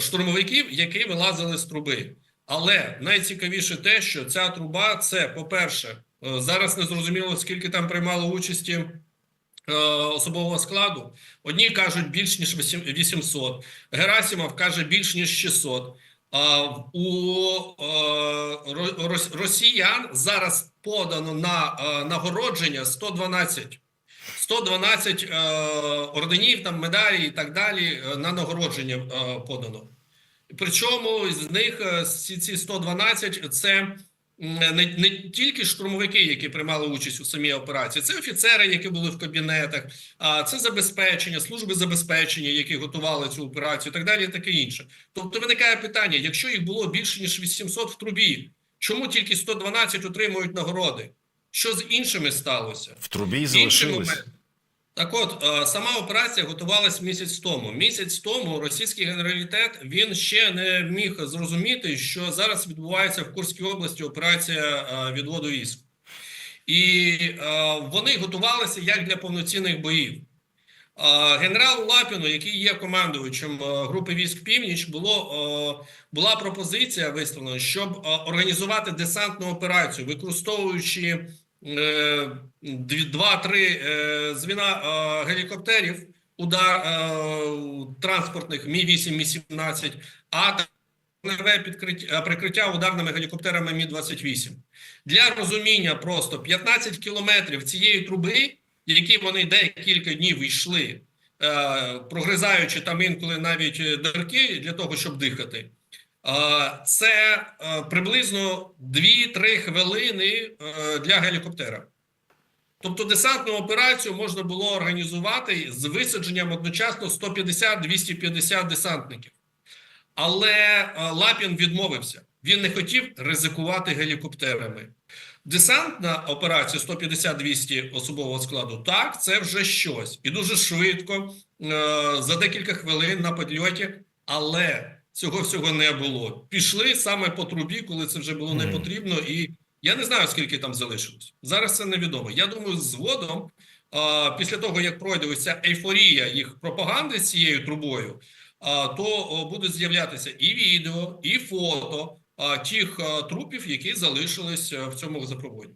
штурмовиків, які вилазили з труби. Але найцікавіше те, що ця труба це, по-перше, е, зараз не зрозуміло, скільки там приймало участі е, особового складу. Одні кажуть більш ніж 800, Герасимов каже більш ніж 600. А у е, ро- рос- росіян зараз подано на е, нагородження 112 112 е, орденів, там медалі і так далі е, на нагородження е, подано. Причому з них е, ці, ці 112 це не, не тільки штурмовики, які приймали участь у самій операції, це офіцери, які були в кабінетах, а це забезпечення, служби забезпечення, які готували цю операцію, і так далі, і таке інше. Тобто виникає питання: якщо їх було більше ніж 800 в трубі, чому тільки 112 отримують нагороди? Що з іншими сталося? В трубі момент. Так от, е, сама операція готувалась місяць тому. Місяць тому російський генералітет він ще не міг зрозуміти, що зараз відбувається в Курській області операція е, відводу військ. І е, вони готувалися як для повноцінних боїв. Генералу Лапіну, який є командувачем групи військ Північ, було, була пропозиція висловлена, щоб організувати десантну операцію, використовуючи два-три е, звіна е, гелікоптерів, удар е, транспортних Мі 8 Мі 17 а підкриття прикриття ударними гелікоптерами Мі 28 для розуміння просто 15 кілометрів цієї труби, які вони декілька днів йшли, е, прогризаючи там інколи навіть е, дирки для того, щоб дихати. Це е, приблизно 2-3 хвилини е, для гелікоптера. Тобто десантну операцію можна було організувати з висадженням одночасно 150-250 десантників. Але е, Лапін відмовився. Він не хотів ризикувати гелікоптерами. Десантна операція 150-200 особового складу так, це вже щось. І дуже швидко, за декілька хвилин на підльоті, але цього всього не було. Пішли саме по трубі, коли це вже було не потрібно. І я не знаю, скільки там залишилось. Зараз це невідомо. Я думаю, згодом, е, після того, як пройде ось ця ейфорія їх пропаганди з цією трубою, а, то будуть з'являтися і відео, і фото а, тих а, трупів, які залишились в цьому запроводі.